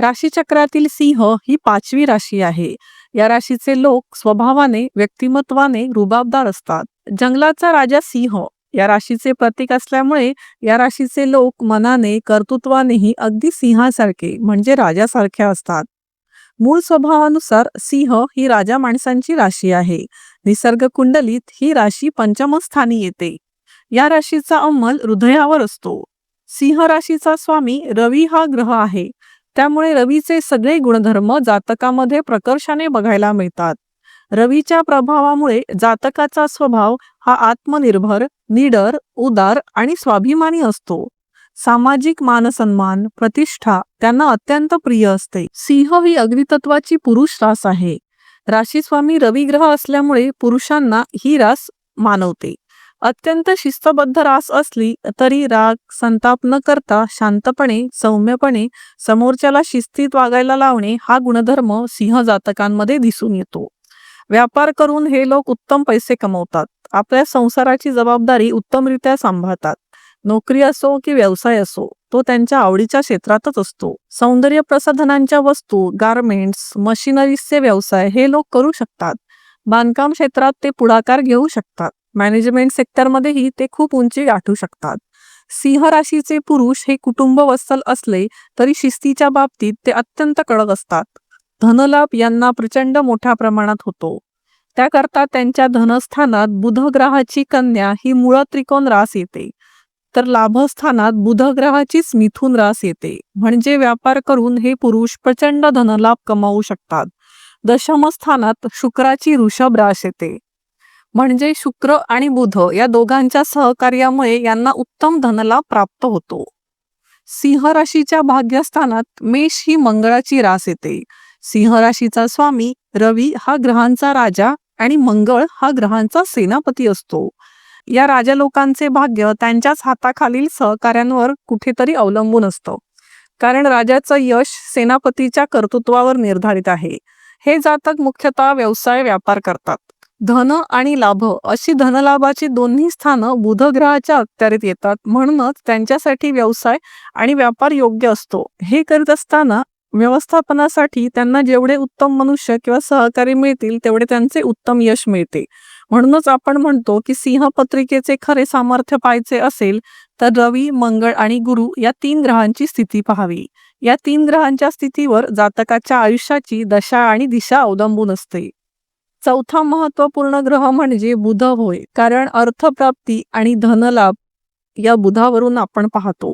राशीचक्रातील सिंह ही पाचवी राशी आहे. या राशीचे लोक स्वभावाने व्यक्तिमत्वाने रुबाबदार असतात. जंगलाचा राजा सिंह या राशीचे प्रतीक असल्यामुळे या राशीचे लोक मनाने कर्तृत्वानेही अगदी सिंहासारखे म्हणजे राजासारखे असतात. मूळ स्वभावानुसार सिंह ही राजा माणसांची राशी आहे. निसर्ग कुंडलीत ही राशी पंचमस्थानी येते. या राशीचा अंमल हृदयावर असतो. सिंह राशीचा स्वामी रवी हा ग्रह आहे. त्यामुळे रवीचे सगळे गुणधर्म जातकामध्ये प्रकर्षाने बघायला मिळतात. रवीच्या प्रभावामुळे जातकाचा स्वभाव हा आत्मनिर्भर निडर उदार आणि स्वाभिमानी असतो. सामाजिक मानसन्मान प्रतिष्ठा त्यांना अत्यंत प्रिय असते. सिंह ही अग्नितत्वाची पुरुष रास आहे. राशी स्वामी रवी ग्रह असल्यामुळे पुरुषांना ही रास मानवते. अत्यंत शिस्तबद्ध रास असली तरी राग संताप न करता शांतपणे सौम्यपणे समोरच्याला शिस्तीत वागायला लावणे हा गुणधर्म सिंह जातकांमध्ये दिसून येतो. व्यापार करून हे लोक उत्तम पैसे कमवतात. आपल्या संसाराची जबाबदारी उत्तमरित्या सांभाळतात. नोकरी असो की व्यवसाय असो तो त्यांच्या आवडीच्या क्षेत्रातच असतो. सौंदर्य प्रसाधनांच्या वस्तू गारमेंट्स मशिनरीजचे व्यवसाय हे लोक करू शकतात. बांधकाम क्षेत्रात ते पुढाकार घेऊ शकतात. मॅनेजमेंट सेक्टरमध्येही ते खूप उंची गाठू शकतात. सिंह राशीचे पुरुष हे कुटुंब वत्सल असले तरी शिस्तीच्या बाबतीत ते अत्यंत कडक असतात. धनलाभ यांना प्रचंड मोठ्या प्रमाणात होतो. त्याकरता त्यांच्या धनस्थानात बुध ग्रहाची कन्या ही मूळ त्रिकोण रास येते. तर लाभस्थानात बुध ग्रहाचीच मिथून रास येते. म्हणजे व्यापार करून हे पुरुष प्रचंड धनलाभ कमावू शकतात. दशमस्थानात शुक्राची ऋषभ रास येते. म्हणजे शुक्र आणि बुध या दोघांच्या सहकार्यामुळे यांना उत्तम धनलाभ प्राप्त होतो. सिंह राशीच्या भाग्यस्थानात मेष ही मंगळाची रास येते. सिंह राशीचा स्वामी रवी हा ग्रहांचा राजा आणि मंगळ हा ग्रहांचा सेनापती असतो. या राजा लोकांचे भाग्य त्यांच्याच हाताखालील सहकार्यांवर कुठेतरी अवलंबून असतं. कारण राजाचं यश सेनापतीच्या कर्तृत्वावर निर्धारित आहे. हे जातक मुख्यतः व्यवसाय व्यापार करतात. धन आणि लाभ. अशी धनलाभाची दोन्ही स्थानं बुधग्रहाच्या अखत्यारीत येतात. म्हणूनच त्यांच्यासाठी व्यवसाय आणि व्यापार योग्य असतो. हे करीत असताना व्यवस्थापनासाठी त्यांना जेवढे उत्तम मनुष्य किंवा सहकारी मिळतील तेवढे त्यांचे उत्तम यश मिळते. म्हणूनच आपण म्हणतो की सिंह पत्रिकेचे खरे सामर्थ्य पाहायचे असेल तर रवी मंगळ आणि गुरु या तीन ग्रहांची स्थिती पाहावी. या तीन ग्रहांच्या स्थितीवर जातकाच्या आयुष्याची दशा आणि दिशा अवलंबून असते. चौथा महत्त्वपूर्ण ग्रह म्हणजे बुध होय. कारण अर्थप्राप्ती आणि धनलाभ या बुधावरून आपण पाहतो.